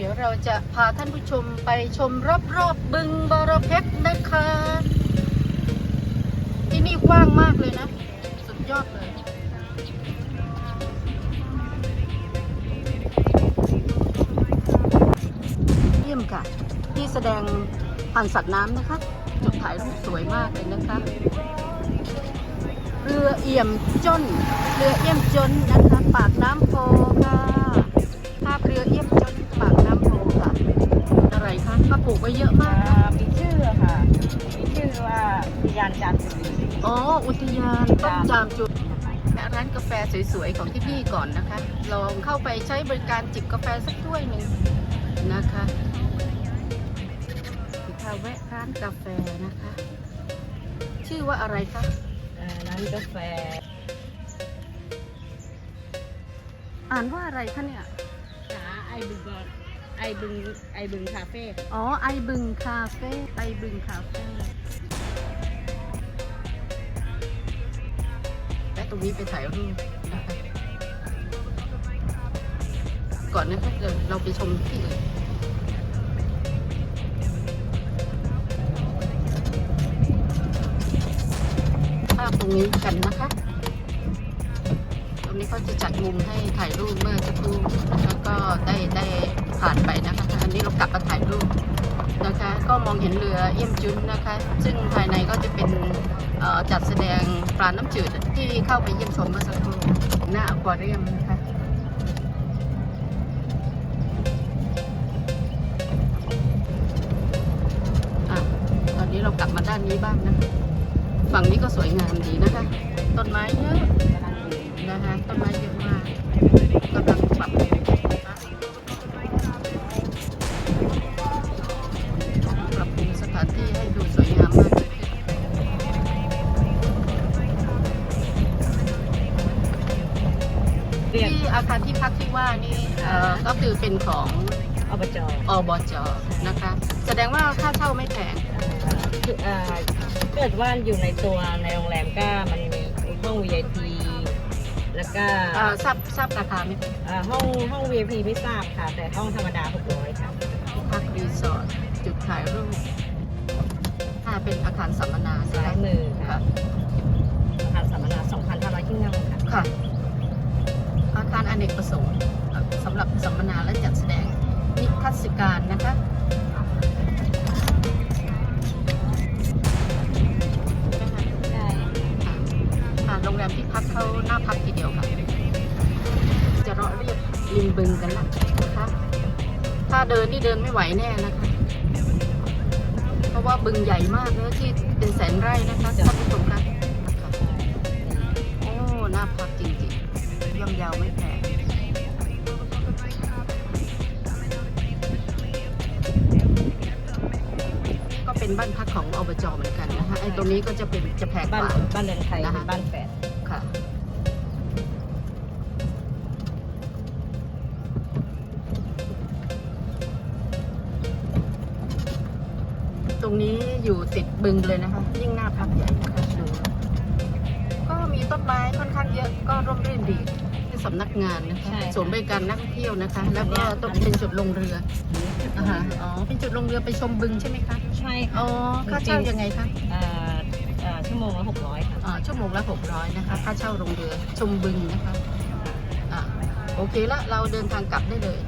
เดี๋ยวเราจะพาท่านผู้ชมไปชมรอบๆบบึงบรเพชรนะคะ ที่นี่กว้างมากเลยนะ สุดยอดเลยเยี่ยมค่ะ ที่แสดงพันสัตว์น้ำนะคะ จุดถ่ายรูปสวยมากเลยนะคะ เรือเอี่ยมจน เรือเอี่ยมจนนะคะ ปากน้ำโพค่ะ อ๋อ อุทยานต้นจามจุดร้านกาแฟสวยๆ ของที่นี่ก่อนนะคะ ลองเข้าไปใช้บริการจิบกาแฟสักถ้วยหนึ่งนะคะค่ะแวะร้านกาแฟนะคะ ชื่อว่าอะไรคะเอ่อร้านกาแฟ อ่านว่าอะไรคะเนี่ยขาไอบึงไอบึงไอบึงคาเฟ่ อ๋อ ไอบึงคาเฟ่ ไอบึงคาเฟ่ ตรงนี้ไปถ่ายรูปนะคะก่อนนะคะเดี๋ยวเราไปชมที่อื่นภาพตรงนี้กันนะคะ ตรงนี้เขาจะจัดมุมให้ถ่ายรูปเมื่อสักครู่นะคะก็ได้ได้ผ่านไปนะคะ อันนี้เรากลับมาถ่ายรูปนะคะ ก็มองเห็นเรือเอี่ยมจุนนะคะ ซึ่งภายในก็จะเป็น จัดแสดงปลาน้ำจืดที่เข้าไปเยี่ยมชมเมื่อสักครู่หน้าอควาเรียมนะคะอะตอนนี้เรากลับมาด้านนี้บ้างนะคะฝั่งนี้ก็สวยงามดีนะคะ ต้นไม้เยอะนะคะต้นไม้เยอะ ที่อาคารที่พักที่ว่านี่เอ่อก็คือเป็นของอบจอบจนะคะ แสดงว่าค่าเช่าไม่แพงคือเอ่อเกิดว่าอยู่ในตัวในโรงแรมก็มันมีห้อง VIP แล้วก็อ่าทราบทราบราคาไหมเอ่อห้องห้อง VIP ไม่ทราบค่ะ แต่ห้องธรรมดา600ค่ะพักรีสอร์ทจุดถ่ายรูปถ้าเป็นอาคารสัมมนาใช่ซ้ายไหมมือค่ะค่ะอาคารสัมมนา2,500ที่นั่งค่ะ ค่ะ อาคารอเนกประสงค์สำหรับสัมมนาและจัดแสดงนิทรรศการนะคะค่ะโรงแรมที่พักเขาหน่าพักทีเดียวค่ะ จะเลาะเรียบริมบึงกันละนะคะ ถ้าเดินนี่เดินไม่ไหวแน่นะคะ เพราะว่าบึงใหญ่มากเนื้อที่เป็นแสนไร่นะคะท่านผู้ชมคะโอ้หน่าพักจริง ย่อมยาวไม่แพงก็เป็นบ้านพักของอบจเหมือนกันนะคะไอ้ตรงนี้ก็จะเป็นจะแพงกบ้านว่า บ้านเรือนไทยนะคะบ้านแฝดค่ะ ตรงนี้อยู่ติดบึงเลยนะคะ ยิ่งหน้าพักใหญ่นะคะดูก็มีต้นไม้ค่อนข้างเยอะก็ร่มรื่นดีที่ สำนักงานนะคะศูนย์บริการนักท่องเที่ยวนะคะ แล้วก็ต้องเป็นจุดลงเรืออ่าฮะอ๋อเป็นจุดลงเรือไปชมบึงใช่ไหมคะใช่อ๋ค่ะอค่าเช่ายังไงคะเอ่อเอ่อชั่วโมงละ600ค่ะอ่าชั่วโมงละ600นะคะค่าเช่าลงเรือชมบึงนะคะอ่าโอเคละเราเดินทางกลับได้เลย